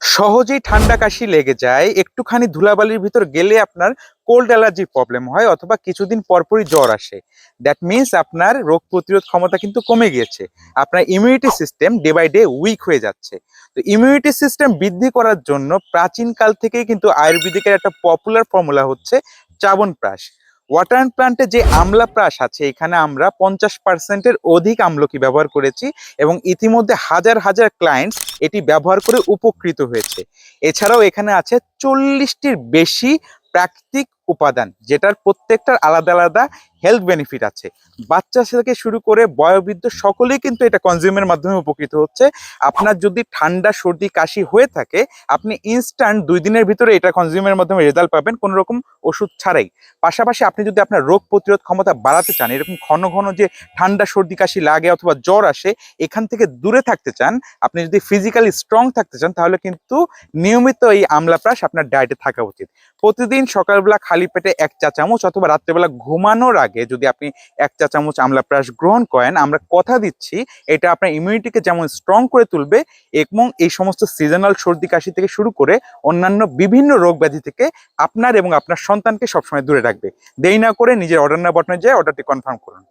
সহজেই ঠান্ডা কাশি লেগে যায়, একটুখানি ধুলাবালির ভিতর গেলে আপনার কোল্ড অ্যালার্জির প্রবলেম হয় অথবা কিছুদিন পরপরই জ্বর আসে। দ্যাট মিনস আপনার রোগ প্রতিরোধ ক্ষমতা কিন্তু কমে গিয়েছে। আপনার immunity system day by day weak হয়ে যাচ্ছে। তো ইমিউনিটি সিস্টেম বৃদ্ধি করার জন্য প্রাচীনকাল থেকেই কিন্তু আয়ুর্বেদিকের একটা পপুলার ফর্মুলা হচ্ছে চাবনপ্রাশ ওয়াটার প্লান্টে যে আমলা প্রাস আছে, এখানে আমরা পঞ্চাশ পার্সেন্টের অধিক আমলকি ব্যবহার করেছি এবং ইতিমধ্যে হাজার হাজার ক্লায়েন্টস এটি ব্যবহার করে উপকৃত হয়েছে। এছাড়াও এখানে আছে চল্লিশটির বেশি প্রাকৃতিক উপাদান, যেটার প্রত্যেকটার আলাদা আলাদা হেলথ বেনিফিট আছে। বাচ্চা থেকে শুরু করে বয়োবৃদ্ধ সকলেই কিন্তু এটা কনজিউমের মাধ্যমে উপকৃত হচ্ছে। আপনার যদি ঠান্ডা, সর্দি, কাশি হয়ে থাকে, আপনি ইনস্ট্যান্ট দুই দিনের ভিতরে এটা কনজিউমের মাধ্যমে রেজাল্ট পাবেন কোনো রকম ওষুধ ছাড়াই। পাশাপাশি আপনি যদি আপনার রোগ প্রতিরোধ ক্ষমতা বাড়াতে চান, এরকম ঘন ঘন যে ঠান্ডা, সর্দি, কাশি লাগে অথবা জ্বর আসে, এখান থেকে দূরে থাকতে চান, আপনি যদি ফিজিক্যালি স্ট্রং থাকতে চান, তাহলে কিন্তু নিয়মিত এই আমলা প্রাশ আপনার ডায়েটে থাকা উচিত। প্রতিদিন সকালবেলা খালি পেটে এক চা চামচ অথবা রাত্রেবেলা ঘুমানোর আগে যদি আপনি এক চা চামচ আমলা প্রাশ গ্রহণ করেন, আমরা কথা দিচ্ছি, এটা আপনার ইমিউনিটিকে যেমন স্ট্রং করে তুলবে, এবং এই সমস্ত সিজনাল সর্দি কাশি থেকে শুরু করে অন্যান্য বিভিন্ন রোগ ব্যাধি থেকে আপনার এবং আপনার সন্তানকে সবসময় দূরে রাখবে। দেরি না করে নিজের অর্ডার না বটনে যায় অর্ডারটি কনফার্ম করুন।